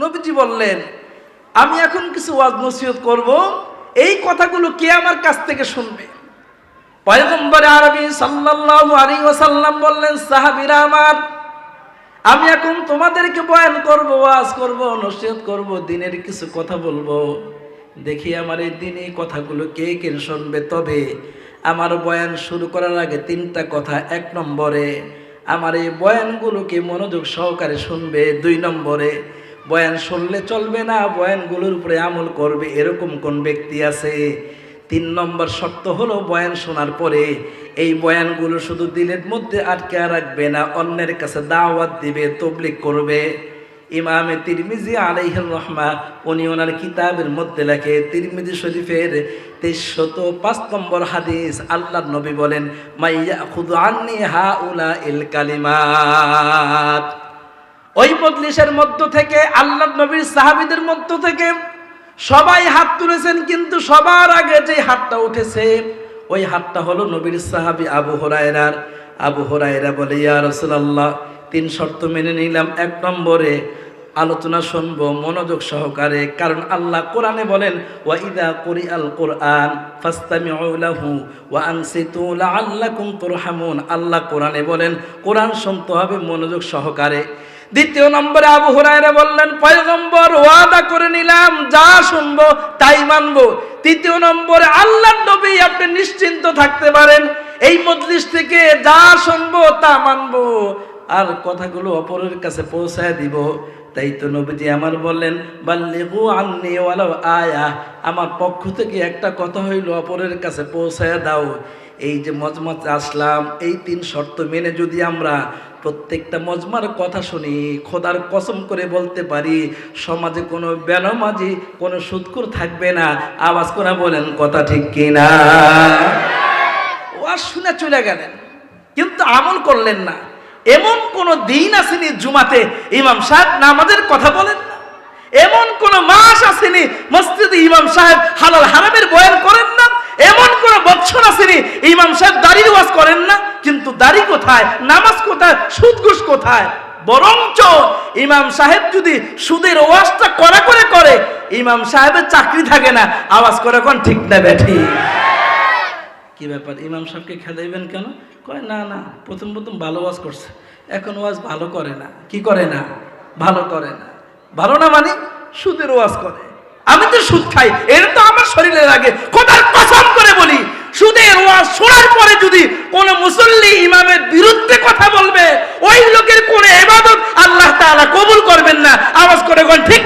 নবীজি বললেন, আমি এখন কিছু ওয়াজ নসিহত করব, এই কথাগুলো কে আমার কাছ থেকে শুনবে? পয়গম্বর আরবি সাল্লাল্লাহু আলাইহি ওয়াসাল্লাম বললেন, সাহাবীরা আমার, আমি এখন তোমাদেরকে বয়ান করব, ওয়াজ করব, নসিহত করব, দিনের কিছু কথা বলব। দেখি আমার এই দিনে কথাগুলো কে কে শুনবে, তবে আমার বয়ান শুরু করার আগে তিনটা কথা। এক নম্বরে, আমার এই বয়ানগুলোকে মনোযোগ সহকারে শুনবে? দুই নম্বরে, বয়ান শুনলে চলবে না, বয়ানগুলোর উপরে আমল করবে এরকম কোন ব্যক্তি আছে? তিন নম্বর শর্ত হলো বয়ান শোনার পরে এই বয়ানগুলো শুধু দিলের মধ্যে আটকে রাখবে না, অন্যের কাছে দাওয়াত দিবে তবলিক করবে। ইমামে তিরমিজি আলাইহির রহমা উনি ওনার কিতাবের মধ্যে লেখে তিরমিজি শরীফের তেইশশত পাঁচ নম্বর হাদিস আল্লাহ নবী বলেন মাইয়া খুদু আন্নি হা উলা ইল কালিমাত। ওই মজলিসের মধ্য থেকে আল্লাহ নবীর সাহাবিদের মধ্য থেকে সবাই হাত তুলেছেন, কিন্তু সবার আগে যে হাতটা উঠেছে, ওই হাতটা হলো নবীর সাহাবি আবু হরায়রার। আবু হরায়রা বলে, ইয়া রসুলাল্লাহ, তিন শর্ত মেনে নিলাম। এক নম্বরে আলোচনা শুনব, মনোযোগ সহকারে, কারণ আল্লাহ কোরআনে বলেন, ওয়া ইদা কুরি আল কোরআন ওয়া আল্লাহ কোরআনে বলেন, কোরআন শুনতে হবে মনোযোগ সহকারে। দ্বিতীয় নম্বরে আবু হুরায়রা বললেন, পয়গম্বর ওয়াদা করে নিলাম, যা শুনব তাই মানবো। তৃতীয় নম্বরে আল্লাহ নবী আপনি নিশ্চিন্ত থাকতে পারেন, এই মজলিস থেকে যা শুনব তা মানবো। আর কথাগুলো অপরের কাছে পৌঁছায় দিব। তাই তো নবীজি আমার বললেন, বাল্লিগু আন্নি ওয়ালাউ আয়া। আমার পক্ষ থেকে একটা কথা হইল, অপরের কাছে পৌঁছায় দাও। এই যে মজমাত আসলাম, এই তিন শর্ত মেনে যদি আমরা প্রত্যেকটা মজমার কথা শুনি, খোদার কসম করে বলতে পারি, সমাজে কোনো বেনমাজি, কোনো সুৎকুর থাকবে না। আওয়াজ করে বলেন, কথা ঠিক কিনা? ওয়াজ শুনে চলে গেলেন, কিন্তু আমল করলেন না। এমন কোন দিন আসেনি জুমাতে ইমাম সাহেব নামাজের কথা বলেন না। এমন কোন মাস আসেনি মসজিদে ইমাম সাহেব হালাল হারামের বয়ান করেন না। এমন কোন বছর আসেনি ইমাম সাহেব দাড়ির ওয়াজ করেন না। কিন্তু দাড়ি কোথায়, নামাজ কোথায় সুদ ঘুষ কোথায়? বরঞ্চ ইমাম সাহেব যদি সুদের ওয়াজটা করা করে করে, ইমাম সাহেবের চাকরি থাকে না, আওয়াজ করে কোন, ঠিক না ব্যাঠি কি ব্যাপার? ইমাম সাহেবকে খেদাইবেন কেন? কয়, না না, প্রথম প্রথম ভালো ওয়াজ করছে। এখন ওয়াজ ভালো করে না। কি করে না? ভালো করে না। ভালো না মানে? সুদের ওয়াজ করে। আমি তো সুদ খাই, এর তো আমার শরীরে লাগে। খোদার কসম করে বলি, সুদের ওয়াজ শোনার পরে যদি কোন মুসল্লি ইমামের বিরুদ্ধে কথা বলবে, ওই লোকের কোন এবাদত আল্লাহ তাআলা কবুল করবেন না। আওয়াজ করে কোন ঠিক